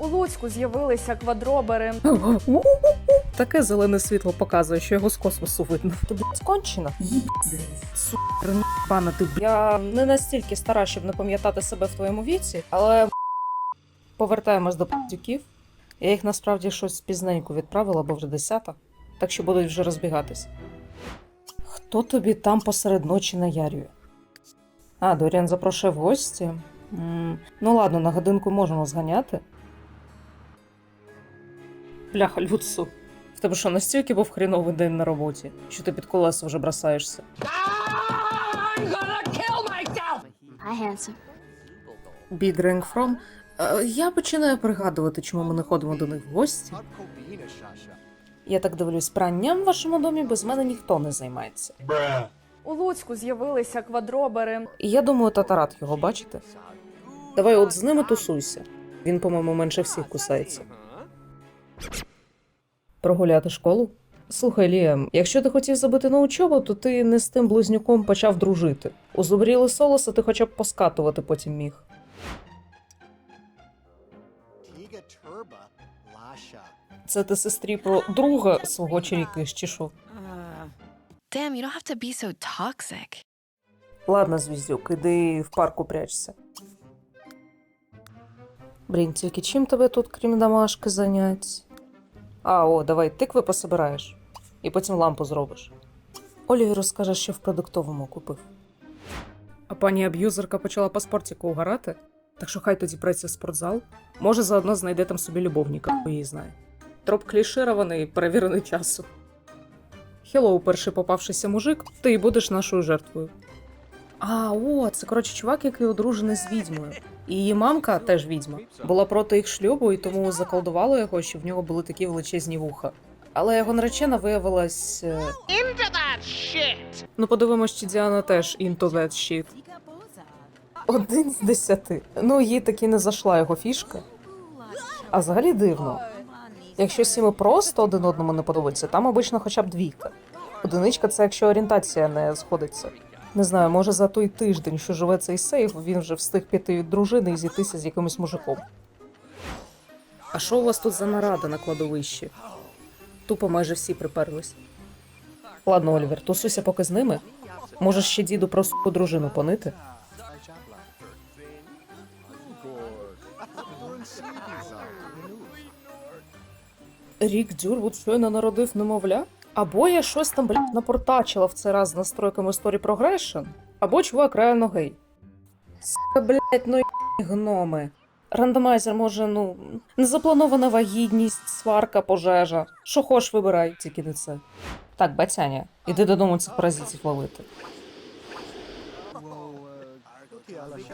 У Луцьку з'явилися квадробери. Таке зелене світло показує, що його з космосу видно. Ти блядь, скончена? Супер, пана ти. Я не настільки стара, щоб не пам'ятати себе в твоєму віці, але повертаємось до п'ятюків. Я їх насправді щось пізненько відправила, бо вже десята, так що будуть вже розбігатись. Хто тобі там посеред ночі наярює? А, Доріан запрошує в гості. М, Ну ладно, на годинку можемо зганяти. Бляха, Люцу. В тебе що, настільки був хріновий день на роботі, що ти під колеса вже бросаєшся? Hi, handsome. Big Ring From. Е, Я починаю пригадувати, чому ми не ходимо до них в гості. Я так дивлюсь, пранням в вашому домі без мене ніхто не займається. У Луцьку з'явилися квадробери. І я думаю, татарат його бачите. Давай от з ними тусуйся. Він, по-моєму, менше всіх кусається. Прогуляти школу? Слухай, Лія, якщо ти хотів забити на учобу, то ти не з тим близнюком почав дружити. У зубріли солоса ти хоча б поскатувати потім міг. Це ти сестрі про друга свого чирікиш, чи що? Damn, you don't have to be so toxic. Ладно, звіздюк, іди в парку прячься. Блін, тільки чим тебе тут, крім домашки, занять? А, о, давай тикви пособираєш. І потім лампу зробиш. Оліверу скаже, що в продуктовому купив. А пані аб'юзерка почала по спортіку угорати? Так що хай тоді працює в спортзал. Може, заодно знайде там собі любовника, хто її знає. Троп кліширований, перевірений часом. Хеллоу, перший попавшийся мужик, ти і будеш нашою жертвою. А, о, це коротше чувак, який одружений з відьмою. І її мамка теж відьма. Була проти їх шлюбу і тому заколдувала його, що в нього були такі величезні вуха. Але його наречена виявилась. Into that shit! Ну, подивимось, чи Діана теж into that shit. Один з десяти. Ну, їй таки не зайшла його фішка. А взагалі дивно. Якщо сіми просто один одному не подобаються, там обично хоча б двійка. Одиничка це якщо орієнтація не сходиться. Не знаю, може за той тиждень, що живе цей сейф, він вже встиг піти від дружини і зійтися з якимось мужиком. А що у вас тут за нарада на кладовищі? Тупо майже всі приперлись. Ладно, Олівер, тусуйся поки з ними. Можеш ще діду про суку дружину понити. Рік Дюрвуд щойно народив немовля? Або я щось там, блядь, напортачила в цей раз з настройками Story Progression, або чувак реально гей. Сука, блядь, ну і гноми. Рандомайзер може, ну, незапланована вагітність, сварка, пожежа. Що хоч вибирай, тільки не це. Так, бацяня, іди додому цих паразитів ловити.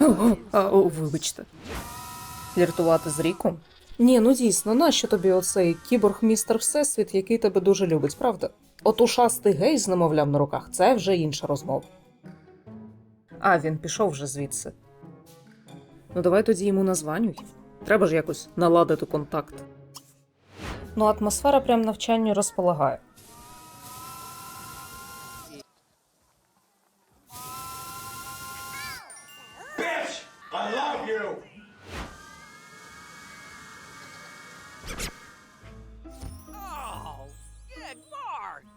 О, вибачте. Фліртувати з Ріком? Ні, ну дійсно, нащо тобі оцей кіборг містер Всесвіт, який тебе дуже любить, правда? От ушастий гей з немовлям на руках це вже інша розмова. А, він пішов вже звідси. Ну, давай тоді йому названюй. Треба ж якось наладити контакт. Ну, атмосфера прям навчанню розполагає.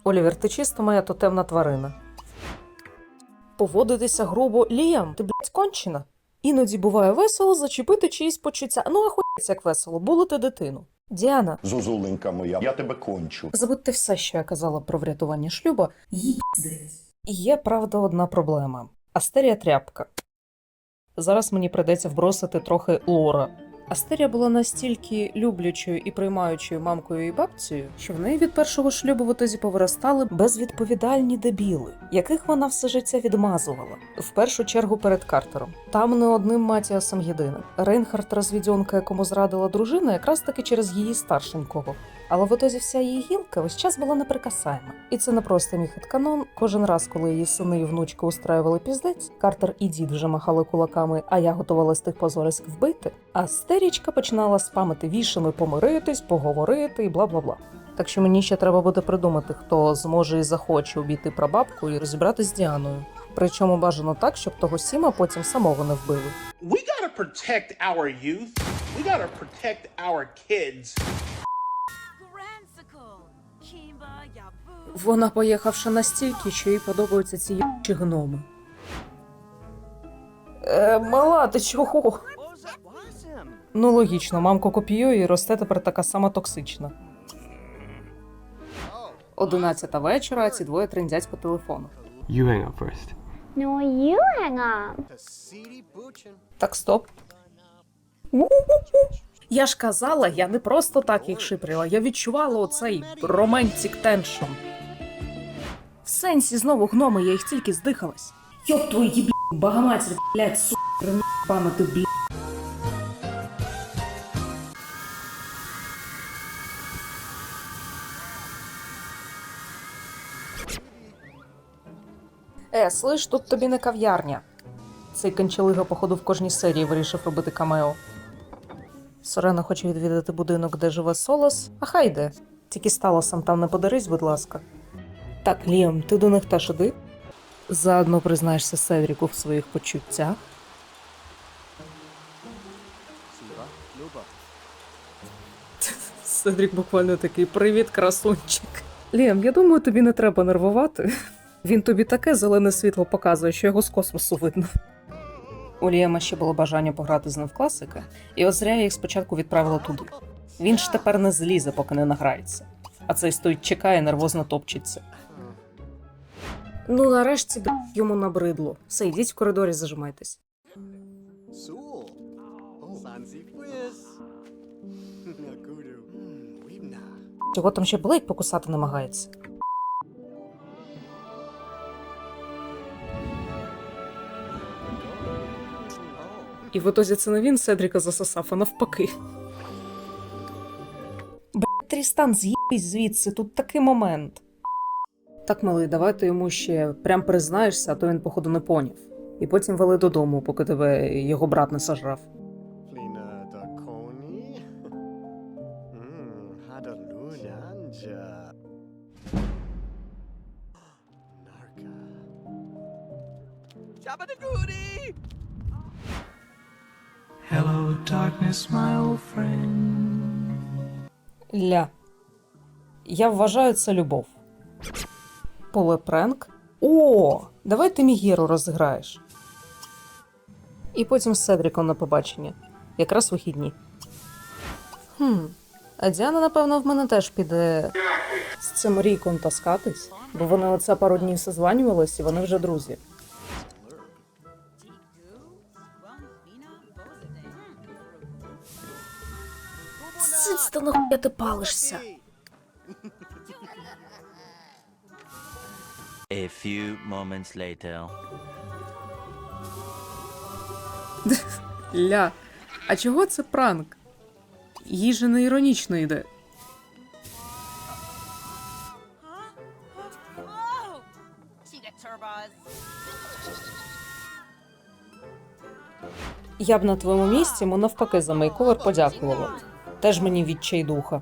Олівер, ти чисто моя тотемна тварина. Поводитися грубо Ліам, ти блядь, кончена. Іноді буває весело зачепити чиїсь почуття. Ну, ахуєць як весело, булити дитину. Діана, Зозуленька моя, я тебе кончу. забудьте все, що я казала про врятування шлюба. Їздець. Є, правда, одна проблема. Астерія тряпка. Зараз мені придеться вбросити трохи лора. Астерія була настільки люблячою і приймаючою мамкою і бабцею, що в неї від першого шлюбу в отозі повиростали безвідповідальні дебіли, яких вона все життя відмазувала. В першу чергу перед Картером. Там не одним Матіасом єдиним. Рейнхард розвідьонка, якому зрадила дружина, якраз таки через її старшенького. Але в отозі вся її гілка весь час була неприкасаєма. І це не просто міхет канон. Кожен раз, коли її сини і внучки устраювали піздець, Картер і дід вже махали кулаками, а я готувала з тих позориськ вбити. А стерічка починала спамити вішами помиритись, поговорити і бла бла бла. Так що мені ще треба буде придумати, хто зможе і захоче обійти прабабку і розібратись з Діаною. Причому бажано так, щоб того сіма потім самого не вбили. We gotta protect our youth. We gotta protect our kids. Вона поїхавши настільки, що їй подобаються ці єбучі гноми. Е, мала, ти чого? Ну, логічно, мамку копіює і росте тепер така сама токсична. Одинадцята вечора, а ці двоє триндять по телефону. You hang up first. No, you hang up. Так, стоп. Я ж казала, я не просто так їх шиприла, я відчувала оцей романтик теншн. В сенсі знову гноми, я їх тільки здихалась. Йоп твої їблі, багаматір, блядь, су, пана ти, блядь. Е, слиш, тут тобі не кав'ярня. Цей канчелига, походу, в кожній серії вирішив робити камео. Сорена хоче відвідати будинок, де живе Солос, а хай йде. Тільки Сталосом там не подарись, будь ласка. Так, Ліам, ти до них теж іди. Заодно признаєшся Седріку в своїх почуттях. Седрік буквально такий привіт, красунчик. Ліам, я думаю, тобі не треба нервувати. Він тобі таке зелене світло показує, що його з космосу видно. У Ліама ще було бажання пограти з ним в класика, і от зря я їх спочатку відправила туди. Він ж тепер не злізе, поки не награється. А цей стоїть чекає, нервозно топчеться. Ну, нарешті йому набридло. Все, йдіть в коридорі, зажимайтесь. Чого там ще Блейк покусати намагається? І в ітозі це не він Седріка засосав, а навпаки. Блять, Трістан, з'їбись звідси, тут такий момент. Так, малий, давай ти йому ще прям признаєшся, а то він, походу, не поняв. І потім вели додому, поки тебе його брат не. Narka. Hello, darkness, my old friend. Ля. Я вважаю це любов. Поле Пренк. О, давай ти Мігіру розіграєш. І потім з Седріком на побачення. Якраз вихідні. Хм. А Діана, напевно, в мене теж піде з цим ріком таскатись, бо вони оце пару днів созванювались і вони вже друзі. Сиць, та нахуя ти палишся? A few moments later. Ля. А чого це пранк? Їй же не іронічно йде. Я б на твоєму місці йому навпаки за мейковер подякувала. Теж мені відчай духа.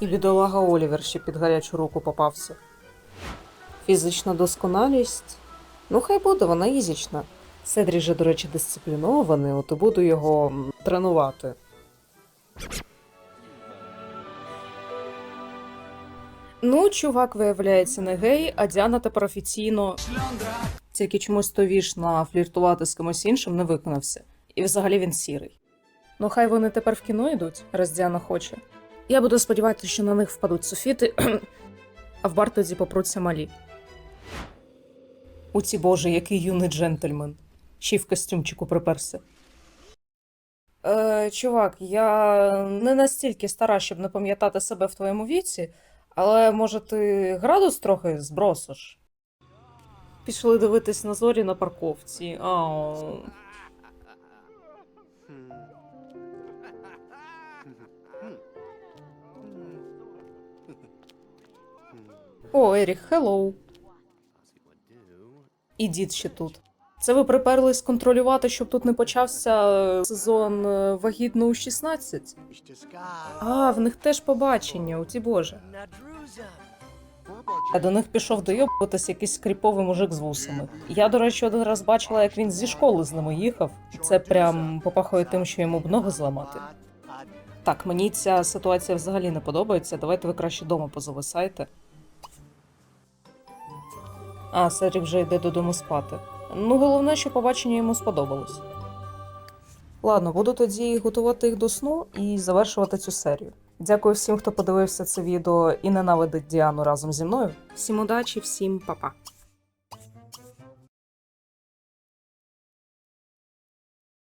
І бідолага Олівер ще під гарячу руку попався. Фізична досконалість. Ну, хай буде, вона ізічна. Седрі же, до речі, дисциплінований, от і буду його тренувати. Ну, чувак, виявляється, не гей, а Діана тепер офіційно. Тільки чомусь товіш на фліртувати з кимось іншим не виконався. І взагалі він сірий. Ну, хай вони тепер в кіно йдуть, раз Діана хоче. Я буду сподіватися, що на них впадуть софіти, а в бар тоді попруться малі. У ці боже, який юний джентльмен. Ще й в костюмчику приперся. Е, чувак, я не настільки стара, щоб не пам'ятати себе в твоєму віці, але може ти градус трохи збросиш? Пішли дивитись на зорі на парковці. Ау. О, Ерік, хеллоу. І дід ще тут. Це ви приперлись контролювати, щоб тут не почався е, сезон е, вагітно у 16? Ich just got. А, в них теж побачення, у ті боже. А до них пішов дойобуватись якийсь кріповий мужик з вусами. Я, до речі, один раз бачила, як він зі школи з ними їхав. Це прям попахує тим, що йому б ноги зламати. Так, мені ця ситуація взагалі не подобається. Давайте ви краще дома позависайте. А, Сері вже йде додому спати. Ну, головне, що побачення йому сподобалось. Ладно, буду тоді готувати їх до сну і завершувати цю серію. Дякую всім, хто подивився це відео і ненавидить Діану разом зі мною. Всім удачі, всім па-па.